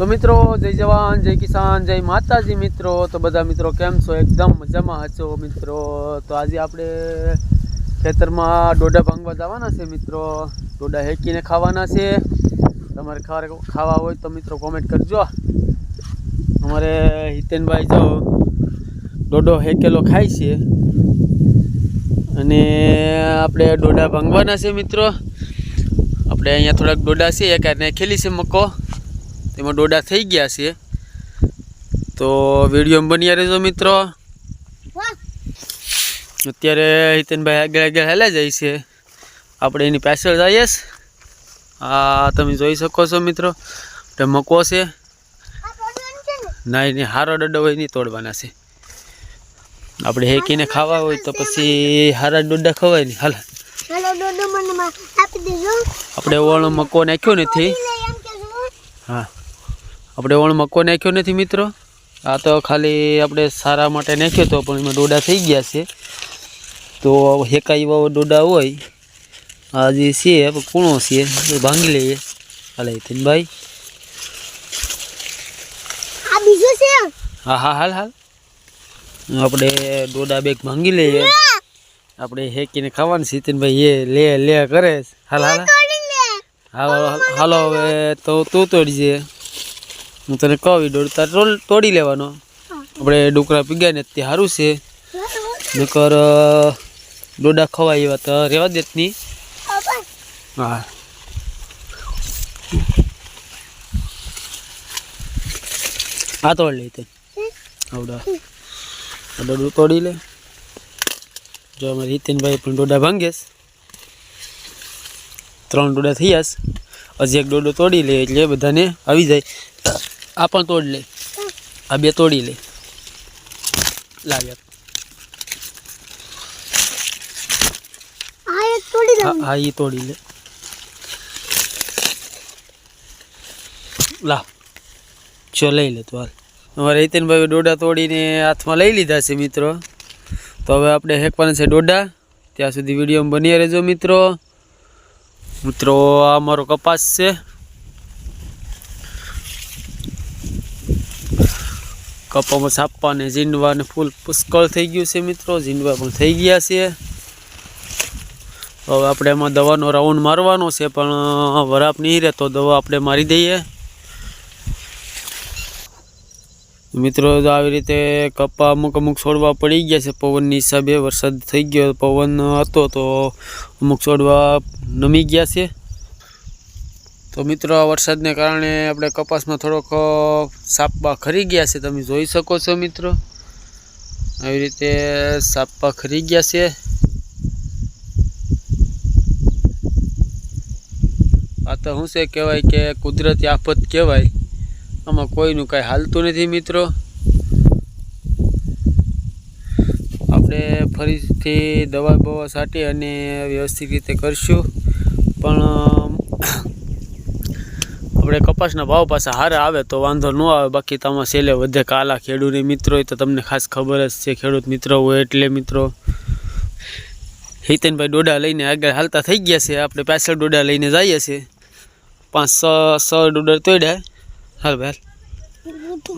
તો મિત્રો, જય જવાન, જય કિસાન, જય માતાજી મિત્રો. તો બધા મિત્રો, કેમ છો? એકદમ મજામાં હશો મિત્રો. તો આજે આપણે ખેતરમાં ડોડા ભાંગવા જવાના છે મિત્રો. ડોડા હેકીને ખાવાના છે. તમારે ખાવા ખાવા હોય તો મિત્રો કોમેન્ટ કરજો. અમારે હિતેનભાઈ જો ડોડો હેકેલો ખાય છે. અને આપણે ડોડા ભાંગવાના છે મિત્રો. આપણે અહીંયા થોડાક ડોડા છે, એક ખેલી છે મકો. તેમાં ડોડા થઈ ગયા છે. તો વીડિયો બન્યા રહેજો મિત્રો. અત્યારે હિતનભાઈ આગળ આગળ હેલા જાય છે. આપણે એની પાછળ જઈએ આ તમે જોઈ શકો છો મિત્રો. મકો છે. ના એને હારો ડડો હોય નહીં તોડવાના છે. આપણે હેકીને ખાવા હોય તો પછી હારા ડોડા ખવાય નહીં. હાલ. આપણે ઓળો મકો નાખ્યો નથી. હા. આપણે ઓણ મકો નાખ્યો નથી મિત્રો. આ તો ખાલી આપણે સારા માટે નાખ્યો હતો પણ એમાં ડોડા થઈ ગયા છે. તો હેકાઈ એવા ડોડા હોય આ જે છે કૂણો છે એ ભાંગી લઈએ. હાલે ભાઈ હા હા હાલ હાલ. આપણે ડોડા બેગ ભાંગી લઈએ. આપણે હેકીને ખાવાનું સીતનભાઈ એ લે લે કરે. હાલ હાલ હાલો હાલો હવે તો તું તોડજે. હું તને કહું દોડ તાર તોડી લેવાનો. આપણે ડુકરા પીગ્યા ને તે સારું છે. નકર ડોડા ખવાય એવા તો રહેવા દેત નહીં હા. આ તોડ લે તે. આવડા. ડોડું તોડી લે. જો અમારે હિતેનભાઈ પણ ડોડા ભાંગેશ ત્રણ ડોડા થઈ જશ હજી એક ડોડો તોડી લે એટલે બધાને આવી જાય. આ પણ તોડ લે. આ બે તોડી લે. લાવ્યા હા એ તોડી લે. લા ચો લઈ લે તો હાલ. અમારે હિતેનભાઈ ડોડા તોડીને હાથમાં લઈ લીધા છે મિત્રો. તો હવે આપણે હેકવાના છે ડોડા. ત્યાં સુધી વીડિયો બની રહેજો મિત્રો. મિત્રો આ મારો કપાસ છે. કપામાં સાપવા ને ઝીંડવા ને ફૂલ પુષ્કળ થઈ ગયું છે મિત્રો. ઝીંડવા પણ થઈ ગયા છે. હવે આપણે એમાં દવાનો રાઉન્ડ મારવાનો છે, પણ વરાપ નહીં રહે તો દવા આપણે મારી દઈએ. મિત્રો આવી રીતે કપા અમુક અમુક છોડવા પડી ગયા છે. પવનની હિસાબે વરસાદ થઈ ગયો, પવન હતો તો અમુક છોડવા નમી ગયા છે. તો મિત્રો વરસાદને કારણે આપણે કપાસમાં થોડોક સાપા ખરી ગયા છે. તમે જોઈ શકો છો મિત્રો, આવી રીતે સાપા ખરી ગયા છે. આ તો શું છે કહેવાય કે કુદરતી આફત કહેવાય. આમાં કોઈનું કાંઈ હાલતું નથી મિત્રો. આપણે ફરીથી દવા બવા છાંટી અને વ્યવસ્થિત રીતે કરશું. પણ આપણે કપાસના ભાવ પાછા હારા આવે તો વાંધો ન આવે. બાકી તો છેલ્લે વધે કાલા ખેડૂતની મિત્રો તો તમને ખાસ ખબર જ છે, ખેડૂત મિત્રો હોય, એટલે મિત્રો. હિતેનભાઈ ડોડા લઈને આગળ હાલતા થઈ ગયા છે. આપણે પાછળ ડોડા લઈને જઈએ છીએ. પાંચ છ છ ડોડા તોડ્યા. હાલ ભાઈ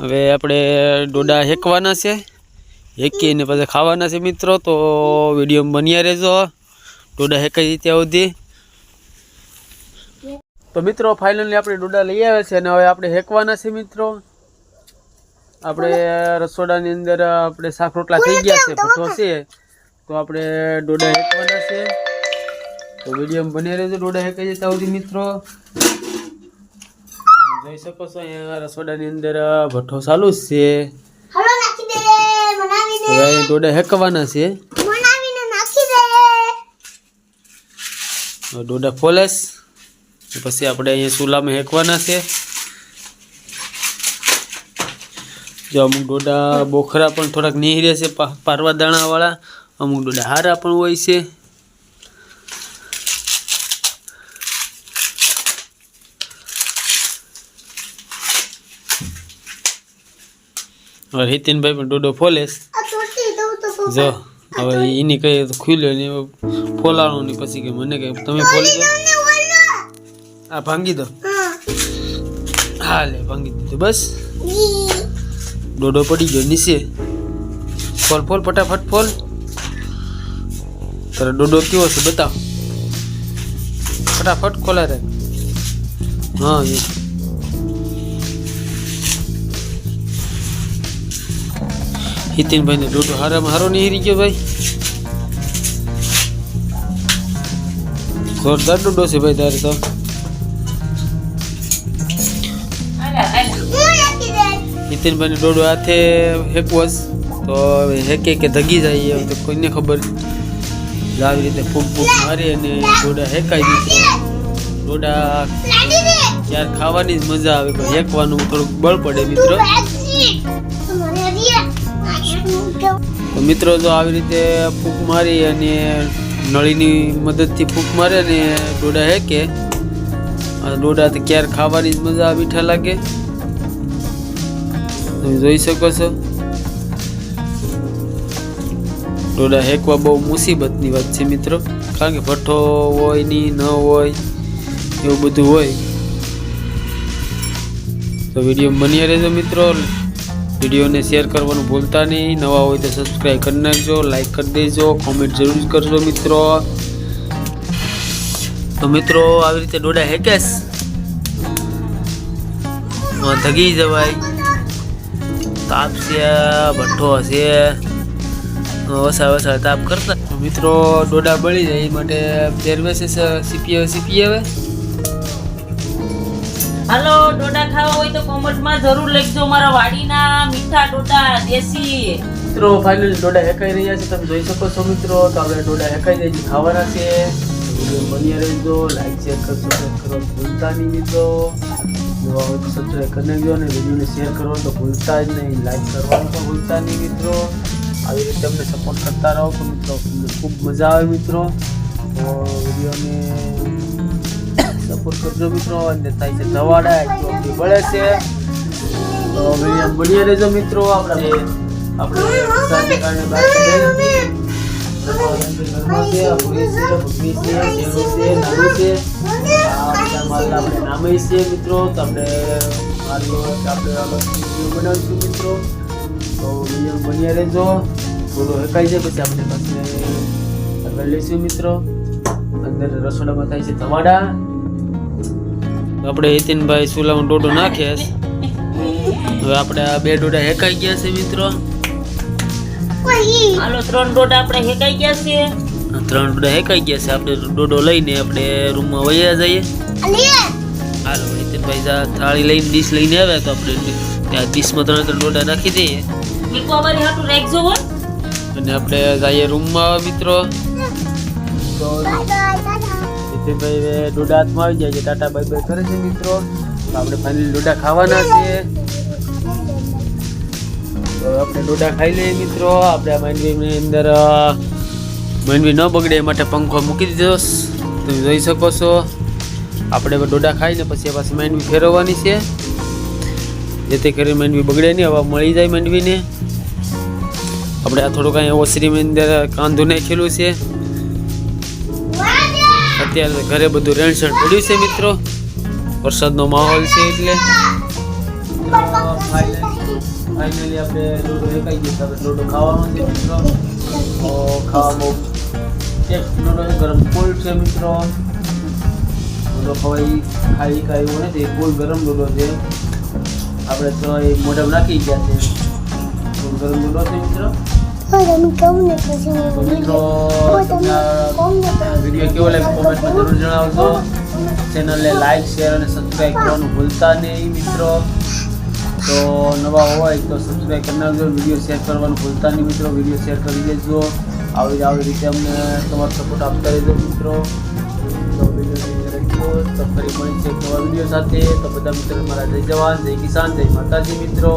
હવે આપણે ડોડા હેકવાના છે. હેકીને પછી ખાવાના છે મિત્રો. તો વીડિયો બન્યા રહેજો. ડોડા હેકાઈ ત્યાં સુધી. તો મિત્રો ફાઇનલી આપણે ડોડા લઈ આવ્યા છે અને હવે આપણે હેકવાના છે મિત્રો. આપણે રસોડાની અંદર આપણે શાક રોટલા થઈ ગયા છે ભઠ્ઠો છે. તો આપણે ડોડા હેકવાના છે. તો વીડિયો બની રહેજો ડોડા હેકાઈ જતા સુધી મિત્રો. જોઈ શકો છો અહીંયા રસોડાની અંદર ભઠ્ઠો ચાલુ જ છે. ડોડા હેકવાના છે. ડોડા ફોલેસ પછી આપણે અહીંયા ચૂલામાં હેકવાના છે જો અમુક ડોડા બોખરા પણ થોડાક નીહરે છે પારવા દાણાવાળા અમુક ડોડા હારા પણ હોય છે હવે હિતિનભાઈ પણ ડોડો ફોલેશ. જો હવે એની કઈ ખુલ્યો ને ફોલાણો ને પછી કે મને કે તમે ફોલી દો. આ ભાંગી દો. હા, લે, ભાંગી દીધું, બસ. ડોડો પડી ગયો, નીચે. ફોલ ફોલ, ફટાફટ ફોલ. તારો ડોડો કેવો છે, બતાવ. ફટાફટ ખોલા રે હા, એ. હિતિનભાઈ ને ડોડો હારામાં હારો નહીં ગયો ભાઈ. જોરદાર ડોડો છે ભાઈ તારે તો. નીતિનભાઈને દોડો હાથે હેકવો જ તો હવે હેકે કે ધગી જાય તો કોઈને ખબર. આવી રીતે ફૂક ફૂક મારી અને દોડા હેકાઈ દીધો. દોડા લાડી ખાવાની જ મજા આવે, પણ હેકવાનું થોડુંક બળ પડે મિત્રો. તો મિત્રો જો આવી રીતે ફૂંક મારી અને નળીની મદદથી ફૂક મારે ને દોડા હેકે. આ તો ક્યારે ખાવાની જ મજા મીઠા લાગે. તમે જોઈ શકો છો. ડોડા હેકવા બહુ મુસીબતની વાત છે મિત્રો. કારણ કે ભઠ્ઠો હોય, ની ન હોય, એવું બધું હોય. તો વીડિયો બન્યા રહેજો મિત્રો. વિડીયોને શેર કરવાનું ભૂલતા નહીં. નવા હોય તો સબસ્ક્રાઈબ કરી નાખજો લાઈક કરી દેજો કોમેન્ટ જરૂર કરજો મિત્રો. તો મિત્રો, આવી રીતે ડોડા હેકેશ ધગી જવાય. તાપ છે ભઠ્ઠો છે વસા વસા તાપ કરતા. મિત્રો ડોડા બળી જાય એ માટે પહેરવેશ સીપી સીપી આવે હાલો ડોડા ખાવા હોય તો કોમેન્ટમાં જરૂર લખજો મારા વાડીના મીઠા ડોડા દેશી. મિત્રો ફાઇનલ ડોડા હેકાઈ રહ્યા છે. તમે જોઈ શકો છો મિત્રો તો આપણે ડોડા હેકાઈ જાય છે ખાવાના છે. વીડિયો બની રહેજો લાઈક શેર કરજો સબસ્ક્રાઈબ કરો. ભૂલતા નહીં મિત્રો. નવા હોય તો સબસ્ક્રાઈબ કરી નાખજો અને વિડીયોને શેર કરો તો ભૂલતા જ નહીં લાઈક કરવાનું તો ભૂલતા નહીં મિત્રો આવી રીતે અમને સપોર્ટ કરતા રહો તો મિત્રો ખૂબ મજા આવે મિત્રો તો વિડીયોને સપોર્ટ કરજો મિત્રો અને થાય છે ધવાડા એકદમ બળે છે તો વીડિયો બની રહેજો મિત્રો આપણે આપણે છે, આ છે, ભૂખી છે, શેરડી છે. આ બધા માલ આપણે નામે છે મિત્રો તો આપણે મારી આપણે વીડિયો બનાવીશું મિત્રો તો વીડિયો બન્યા રહેજો થોડું હેકાઈ જાય પછી આપણે પાસે આગળ લઈશું મિત્રો અંદર રસોડામાં થાય છે ધમાડા આપણે હિતિનભાઈ સુલામાં ડોડો નાખ્યા હવે આપણે આ બે ડોડા હેકાઈ ગયા છે મિત્રો હાલો ત્રણ ડોડા આપણે હેકાઈ ગયા છે ત્રણ ડોડા હેકાઈ ગયા છે. આપણે ડોડો લઈને આપણે રૂમમાં વયા જઈએ. અલી. હાલો ભાઈ જા થાળી લઈને ડીશ લઈને આવે તો આપણે ત્યાં ડીશમાં ત્રણ ત્રણ ડોડા નાખી દઈએ. અને આપણે જઈએ રૂમમાં મિત્રો. તો હવે ડોડા હાથમાં આવી જાય છે. ટાટા બાય બાય કરે છે મિત્રો. આપણે ફાઇનલી ડોડા ખાવાના છે તો આપણે ડોડા ખાઈ લઈએ મિત્રો. આપણે માંડવીની અંદર અ, માંડવી ન બગડે એ માટે પંખો મૂકી દીધો તમે જોઈ શકો છો. આપણે ડોડા ખાઈને પછી પાછી માંડવી ફેરવવાની છે. જેથી કરી માંડવી બગડે નહીં હવા મળી જાય માંડવીને. આપણે આ થોડુંક અહીંયા ઓસરીની અંદર કાંદું નાખેલું છે. અત્યારે ઘરે બધું રેણસણ પડ્યું છે મિત્રો. વરસાદનો માહોલ છે એટલે. ફાઇનલી આપણે લૂડો એકાઈ. આપણે લોડો ખાવાનો છે મિત્રો. તો ખાવાનો એક લૂડો છે ગરમ કોલ્ડ છે મિત્રો. લૂડો ખવાય ખાઈ ખાઈ એવું નથી કોલ્ડ ગરમ લૂડો છે. આપણે તો એ મોઢામાં નાખી ગયા છે. ગરમ લૂડો છે મિત્રો. વીડિયો કેવો લાગે કોમેન્ટમાં જરૂર જણાવજો. ચેનલને લાઈક શેર અને સબસ્ક્રાઈબ કરવાનું ભૂલતા નહીં મિત્રો. તો નવા હોય તો સબસ્ક્રાઈબ કરી નાખજો વીડિયો શેર કરવાનું ભૂલતા નહીં મિત્રો. વીડિયો શેર કરી દેજો. આવી આવી રીતે અમને તમારો સપોર્ટ આપતા રહેજો મિત્રો. તો વીડિયો રાખજો તો ફરી મળી છે નવા વીડિયો સાથે. તો બધા મિત્રો મારા જય જવાન, જય કિસાન, જય માતાજી મિત્રો.